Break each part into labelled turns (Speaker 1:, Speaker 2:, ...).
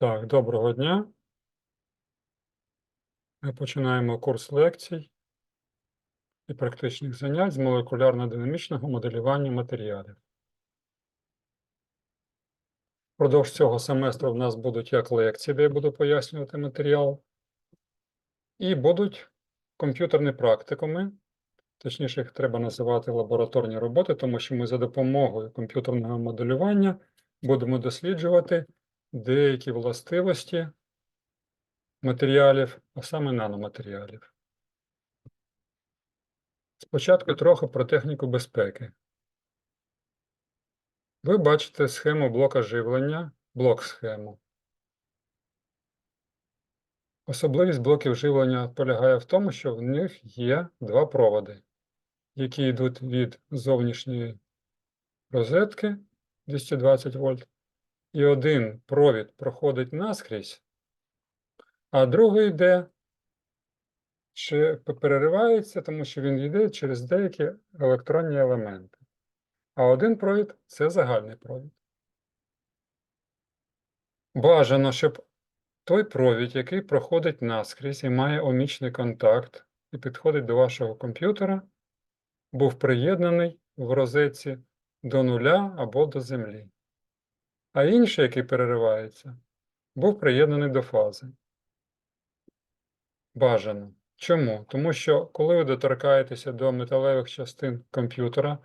Speaker 1: Так, доброго дня. Ми починаємо курс лекцій і практичних занять з молекулярно-динамічного моделювання матеріалів. Впродовж цього семестру в нас будуть як лекції, де я буду пояснювати матеріал, і будуть комп'ютерні практикуми, точніше, їх треба називати лабораторні роботи, тому що ми за допомогою комп'ютерного моделювання будемо досліджувати деякі властивості матеріалів, а саме наноматеріалів. Спочатку трохи про техніку безпеки. Ви бачите схему блока живлення, блок-схему. Особливість блоків живлення полягає в тому, що в них є два проводи, які йдуть від зовнішньої розетки 220 вольт, і один провід проходить наскрізь, а другий йде чи переривається, тому що він йде через деякі електронні елементи. А один провід це загальний провід. Бажано, щоб той провід, який проходить наскрізь і має омічний контакт і підходить до вашого комп'ютера, був приєднаний в розетці до нуля або до землі. А інший, який переривається, був приєднаний до фази. Бажано. Чому? Тому що, коли ви доторкаєтеся до металевих частин комп'ютера,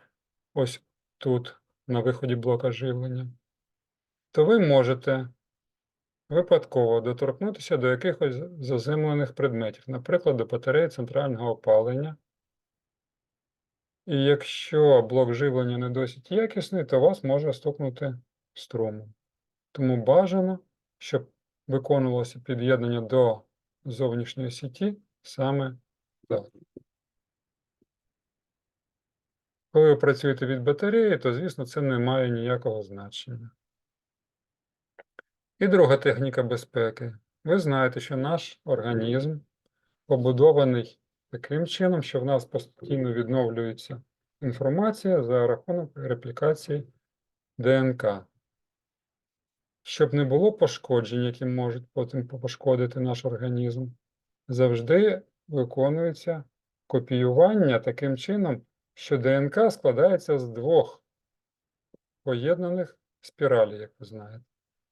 Speaker 1: ось тут, на виході блока живлення, то ви можете випадково доторкнутися до якихось заземлених предметів, наприклад, до батареї центрального опалення. І якщо блок живлення не досить якісний, то вас може стукнути струмом. Тому бажано, щоб виконувалося під'єднання до зовнішньої сіті саме так. Коли ви працюєте від батареї, то, звісно, це не має ніякого значення. І друга техніка безпеки. Ви знаєте, що наш організм побудований таким чином, що в нас постійно відновлюється інформація за рахунок реплікації ДНК. Щоб не було пошкоджень, які можуть потім пошкодити наш організм, завжди виконується копіювання таким чином, що ДНК складається з двох поєднаних спіралей, як ви знаєте.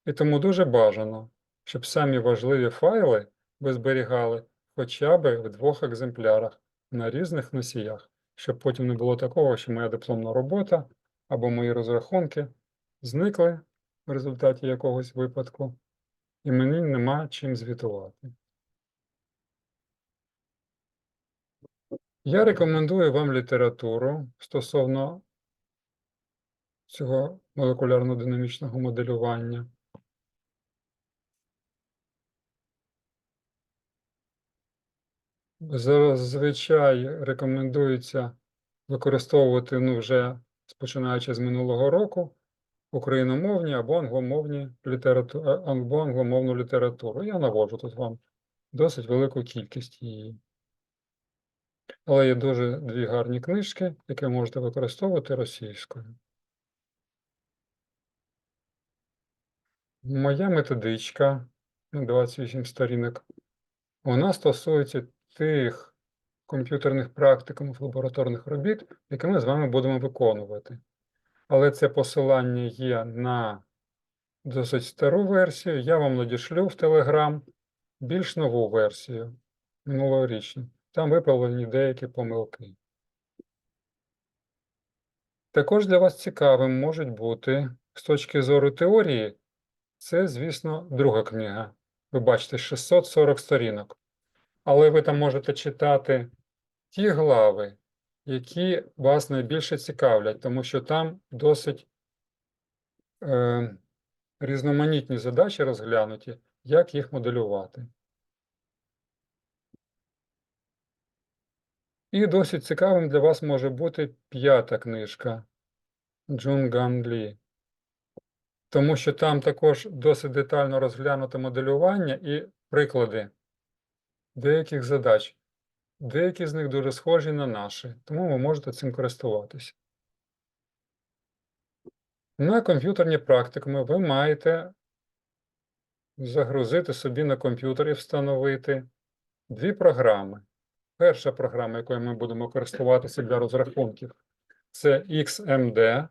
Speaker 1: І тому дуже бажано, щоб самі важливі файли ви зберігали хоча б в двох екземплярах на різних носіях, щоб потім не було такого, що моя дипломна робота або мої розрахунки зникли в результаті якогось випадку, і мені нема чим звітувати. Я рекомендую вам літературу стосовно цього молекулярно-динамічного моделювання. Зазвичай рекомендується використовувати ну, вже починаючи з минулого року україномовні або англомовні літерату... або англомовну літературу. Я наводжу тут вам досить велику кількість її. Але є дуже дві гарні книжки, які можете використовувати російською. Моя методичка на 28 сторінок, вона стосується тих комп'ютерних практикумів лабораторних робіт, які ми з вами будемо виконувати. Але це посилання є на досить стару версію. Я вам надішлю в Telegram більш нову версію минулорічну. Там виправлені деякі помилки. Також для вас цікавим можуть бути з точки зору теорії, це, звісно, друга книга. Ви бачите 640 сторінок. Але ви там можете читати ті глави, які вас найбільше цікавлять, тому що там досить е, різноманітні задачі розглянуті, як їх моделювати. І досить цікавим для вас може бути п'ята книжка Джун Ган Лі. Тому що там також досить детально розглянуто моделювання і приклади деяких задач. Деякі з них дуже схожі на наші, тому ви можете цим користуватися. На комп'ютерні практикуми ви маєте загрузити собі на комп'ютер і встановити дві програми. Перша програма, якою ми будемо користуватися для розрахунків, це XMD.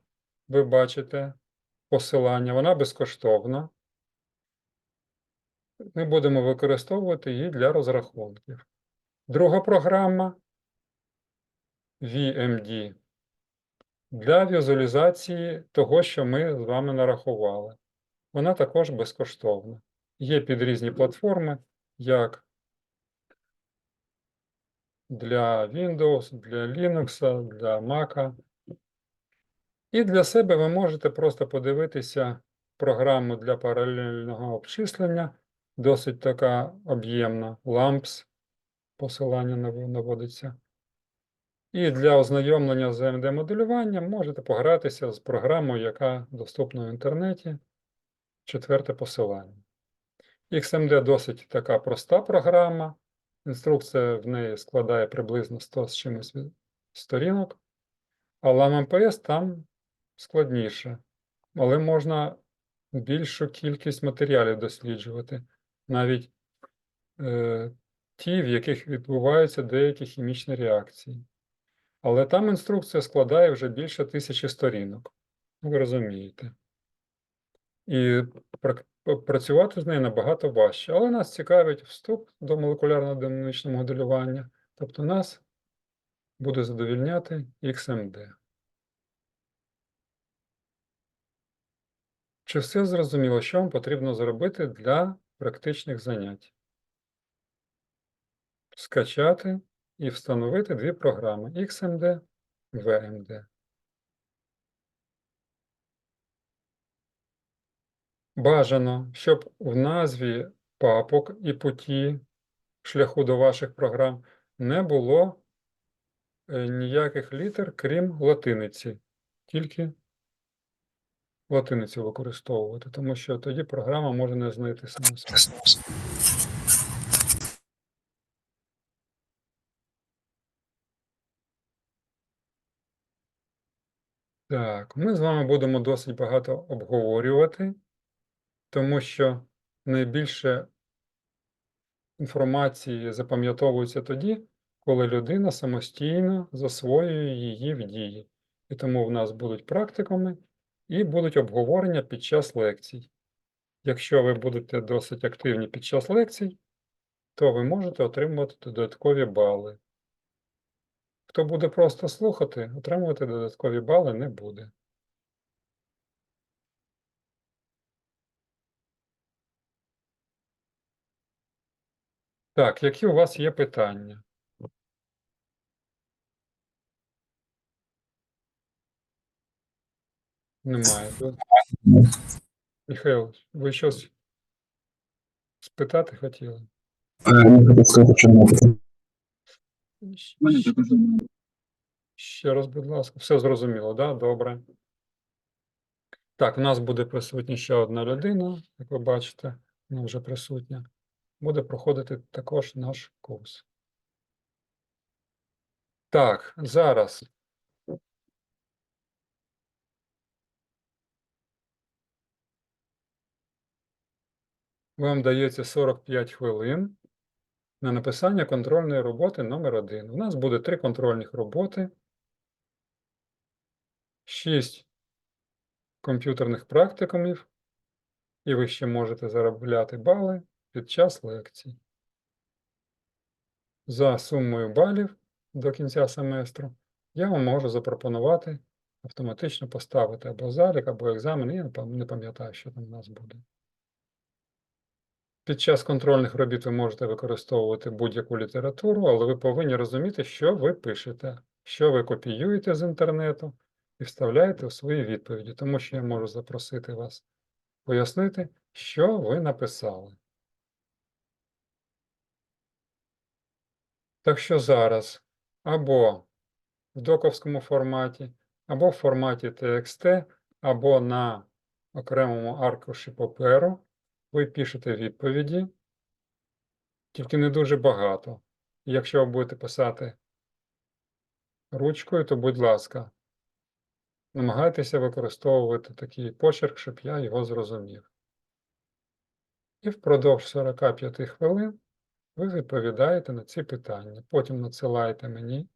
Speaker 1: Ви бачите посилання, вона безкоштовна. Ми будемо використовувати її для розрахунків. Друга програма VMD для візуалізації того, що ми з вами нарахували. Вона також безкоштовна. Є під різні платформи, як для Windows, для Linux, для Mac. І для себе ви можете просто подивитися програму для паралельного обчислення, досить така об'ємна, LAMPS, посилання наводиться. І для ознайомлення з AMD-моделюванням можете погратися з програмою, яка доступна в інтернеті. Четверте посилання. XMD досить така проста програма. Інструкція в неї складає приблизно 100 з чимось сторінок. А LAMMPS там складніше. Але можна більшу кількість матеріалів досліджувати. Навіть е, ті, в яких відбуваються деякі хімічні реакції. Але там інструкція складає вже більше тисячі сторінок. Ви розумієте. І працювати з нею набагато важче. Але нас цікавить вступ до молекулярно-динамічного моделювання. Тобто нас буде задовільняти XMD. Чи все зрозуміло, що вам потрібно зробити для практичних занять? Скачати і встановити дві програми XMD, VMD. Бажано, щоб в назві папок і путі шляху до ваших програм не було е, ніяких літер, крім латиниці. Тільки латиницю використовувати, тому що тоді програма може не знайти саме себе. Так, ми з вами будемо досить багато обговорювати, тому що найбільше інформації запам'ятовується тоді, коли людина самостійно засвоює її в дії. І тому в нас будуть практикуми і будуть обговорення під час лекцій. Якщо ви будете досить активні під час лекцій, то ви можете отримувати додаткові бали. Хто буде просто слухати, отримувати додаткові бали не буде. Так, які у вас є питання? Немає. Михайло, ви щось спитати хотіли?
Speaker 2: Е, Не хотів сказати, що немає питань.
Speaker 1: Щ-
Speaker 2: У мене також немає.
Speaker 1: Ще раз, будь ласка, все зрозуміло, да? Добре. Так, у нас буде присутня ще одна людина, як ви бачите, вона вже присутня. Буде проходити також наш курс. Так, зараз. Вам дається 45 хвилин на написання контрольної роботи номер 1. У нас буде три контрольних роботи, 6 комп'ютерних практикумів, і ви ще можете заробляти бали під час лекцій. За сумою балів до кінця семестру я вам можу запропонувати автоматично поставити або залік, або екзамен, я не пам'ятаю, що там у нас буде. Під час контрольних робіт ви можете використовувати будь-яку літературу, але ви повинні розуміти, що ви пишете, що ви копіюєте з інтернету і вставляєте у свої відповіді, тому що я можу запросити вас пояснити, що ви написали. Так що зараз або в доковському форматі, або в форматі TXT, або на окремому аркуші паперу ви пишете відповіді, тільки не дуже багато. Якщо ви будете писати ручкою, то будь ласка, намагайтеся використовувати такий почерк, щоб я його зрозумів. І впродовж 45 хвилин ви відповідаєте на ці питання. Потім надсилаєте мені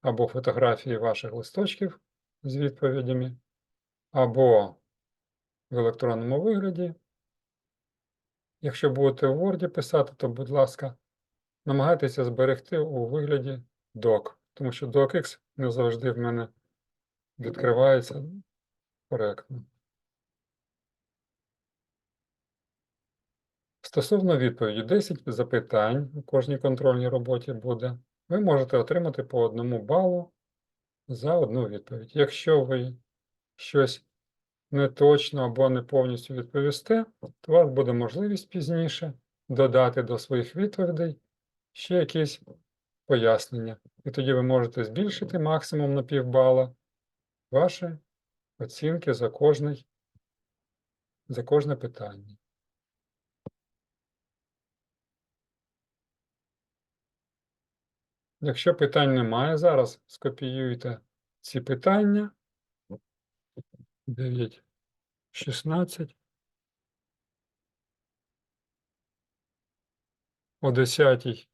Speaker 1: або фотографії ваших листочків з відповідями, або в електронному вигляді. Якщо будете в Word писати, то, будь ласка, намагайтеся зберегти у вигляді doc, тому що docx не завжди в мене відкривається коректно. Стосовно відповіді, 10 запитань у кожній контрольній роботі буде. Ви можете отримати по одному балу за одну відповідь. Якщо ви щось не точно або не повністю відповісте, то у вас буде можливість пізніше додати до своїх відповідей ще якісь пояснення. І тоді ви можете збільшити максимум на півбала ваші оцінки за кожний, за кожне питання. Якщо питань немає, зараз скопіюйте ці питання. 9, 16. О 10,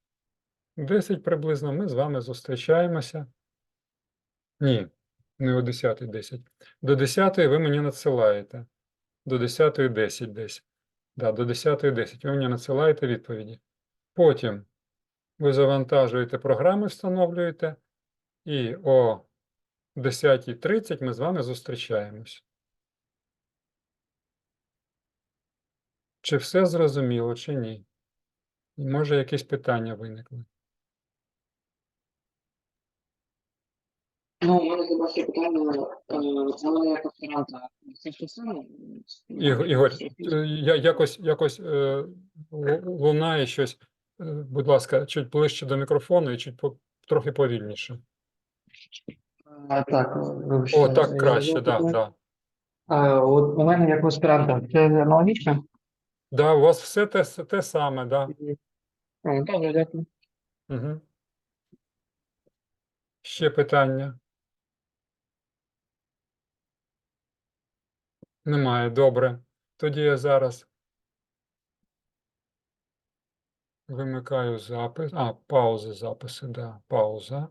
Speaker 1: 10 приблизно ми з вами зустрічаємося. Ні, не о 10, 10. До 10 ви мені надсилаєте. До 10 10 десь. Да, до 10 10 ви мені надсилаєте відповіді. Потім ви завантажуєте програми, встановлюєте, і о 10.30 ми з вами зустрічаємось. Чи все зрозуміло, чи ні? І Може, якісь питання виникли?
Speaker 3: Ну, у мене хіба ще питання, е, але як аспіранта, це те саме?
Speaker 1: Ігор, Ігор, я якось, якось е, лу- лунає щось. Е, Будь ласка, чуть ближче до мікрофону і чуть по, трохи повільніше.
Speaker 3: А, так, вибачте.
Speaker 1: О, так краще,
Speaker 3: забув
Speaker 1: да, да.
Speaker 3: От у мене як у аспіранта, це аналогічно?
Speaker 1: Да, у вас все те, те саме, да.
Speaker 3: Добре, дякую.
Speaker 1: Угу. Ще питання? Немає, добре. Тоді я зараз вимикаю запис. А, паузи записи, да, пауза.